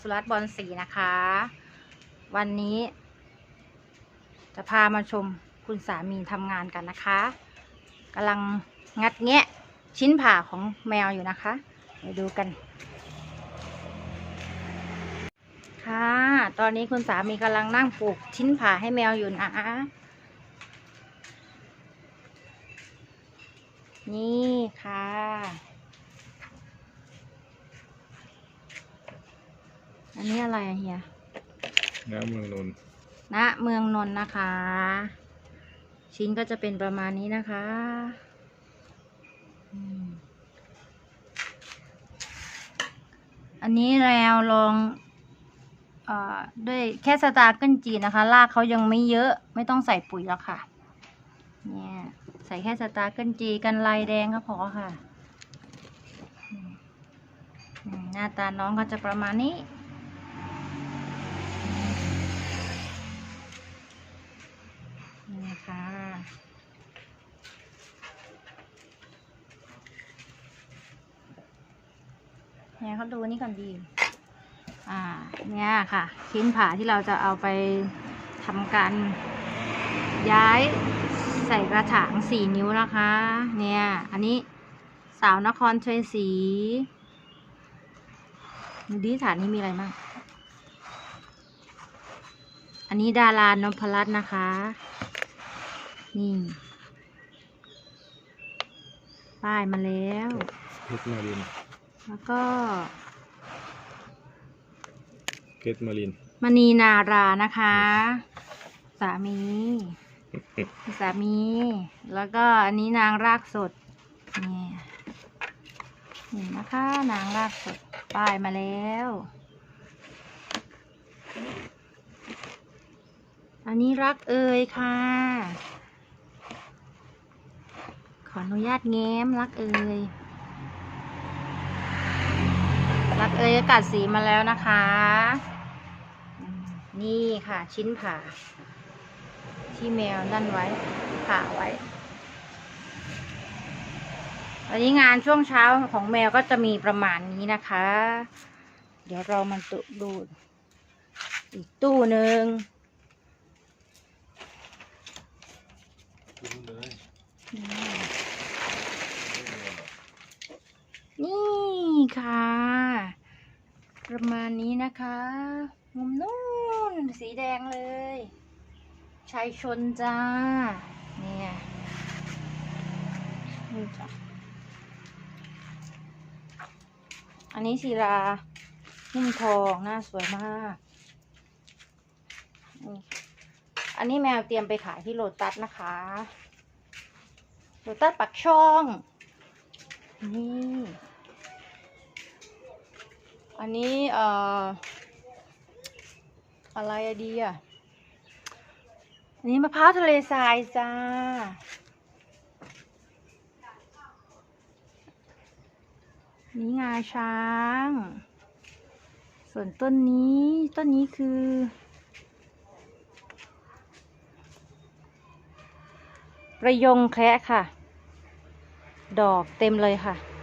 สุรัตบอลสีนะคะ วันนี้ จะพามาชมคุณสามีทำงานกันนะคะกำลังงัดแงะชิ้นผ่าของแมวอยู่นะคะไปดูกัน ค่ะ ตอนนี้คุณสามีกำลังนั่งปลูกชิ้นผ่าให้แมวอยู่นะนี่ค่ะ อันนี้อะไรอะเฮียน้ำเมืองนนท์ณเมืองนนท์นะคะ ชิ้นก็จะเป็นประมาณนี้นะคะอืมอันนี้แล้วลองเอ่อด้วยแค่สตาร์เกิลจีนะคะรากเขายังไม่เยอะไม่ต้องใส่ปุ๋ยแล้วค่ะ เนี่ยใส่แค่สตาร์เกิลจีกันลายแดงก็พอค่ะอืมอืมหน้าตาน้องก็จะประมาณนี้นี่ค่ะ เนี่ยเขาดูนี่ก่อนดี อ่า เนี่ยค่ะ ชิ้นผ่าที่เราจะเอาไปทำการย้ายใส่กระถางสี่นิ้วนะคะ เนี่ย อันนี้สาวนครชัยศรีดูดิฐานนี้มีอะไรบ้าง อันนี้ดารานพรัตน์นะคะ นี่ ป้ายมาแล้วเพชรมาริน แล้วก็เพชรมารินมณีนารานะคะ สามี สามี แล้วก็อันนี้นางรากสดนี่เห็นนะคะ นางรากสดป้ายมาแล้ว อันนี้รักเอ่ยค่ะ ขออนุญาตแง้มรักเอ่ย รักเอ่ยกัดสีมาแล้วนะคะ นี่ค่ะชิ้นผ่า ที่แมวนั่นไว้ ผ่าไว้วันนี้งานช่วงเช้าของแมวก็จะมีประมาณนี้นะคะ เดี๋ยวเรามาตุดูอีกตู้หนึ่งนี่ค่ะ ประมาณนี้นะคะ มุมนู้นสีแดงเลยชายชนจ้า เนี่ยนี่จ้ะอันนี้ศิลาหุ้มทองหน้าสวยมาก อันนี้แมวเตรียมไปขายที่โลตัสนะคะ โลตัสปักช่อง นี่ อันนี้เอ่ออะไรอะดีอะนนี้มะพร้าวทะเลทรายจ้า นี่งาช้าง ส่วนต้นนี้ต้นนี้คือ ประยงแคระค่ะ ดอกเต็มเลยค่ะ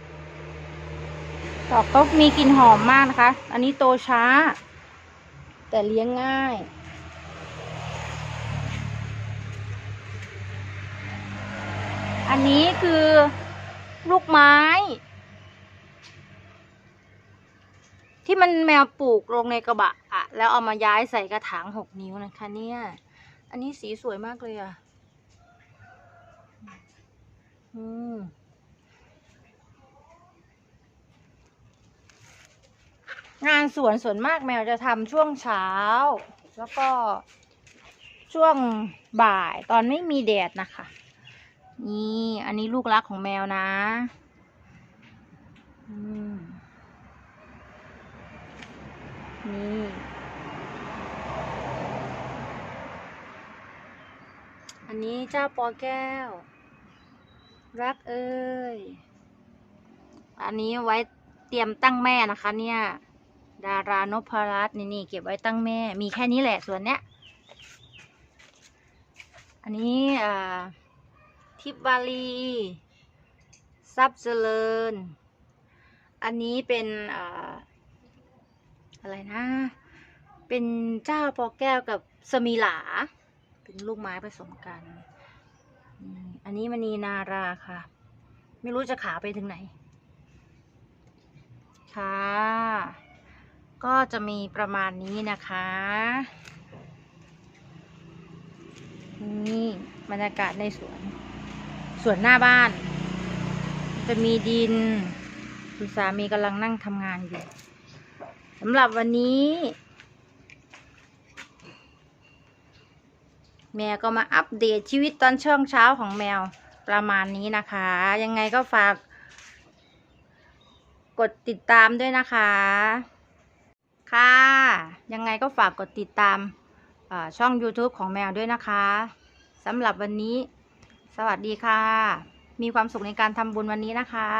ดอกก็มีกลิ่นหอมมากนะคะ อันนี้โตช้า แต่เลี้ยงง่าย อันนี้คือลูกไม้ ที่มันแมวปลูกลงในกระบะอะแล้วเอามาย้ายใส่กระถางหกนิ้วนะคะเนี่ย อันนี้สีสวยมากเลยอะอืม งานสวนส่วนมากแมวจะทำช่วงเช้า แล้วก็ช่วงบ่ายตอนไม่มีแดดนะคะ นี่อันนี้ลูกรักของแมวนะนี่อันนี้เจ้าปอแก้ว รักเอ้ย อันนี้ไว้เตรียมตั้งแม่นะคะเนี่ย ดารานพรัตน์นี่นี่เก็บไว้ตั้งแม่ มีแค่นี้แหละส่วนเนี้ย อันนี้ทิพวาลีทรัพย์เจริญ อันนี้เป็นออะไรนะ เป็นเจ้าปอแก้วกับสมีหลา เป็นลูกไม้ผสมกัน อันนี้มณีนาราค่ะ ไม่รู้จะขาไปถึงไหน ค่ะ ก็จะมีประมาณนี้นะคะ นี่บรรยากาศในสวนสวนหน้าบ้าน จะมีดินคุณสามีกำลังนั่งทำงานอยู่สำหรับวันนี้ แมวก็มาอัปเดตชีวิตตอนช่วงเช้าของแมวประมาณนี้นะคะ ยังไงก็ฝาก กดติดตามด้วยนะคะ ค่ะ ยังไงก็ฝากกดติดตามช่อง YouTube ของแมวด้วยนะคะสำหรับวันนี้ สวัสดีค่ะ มีความสุขในการทำบุญวันนี้นะคะ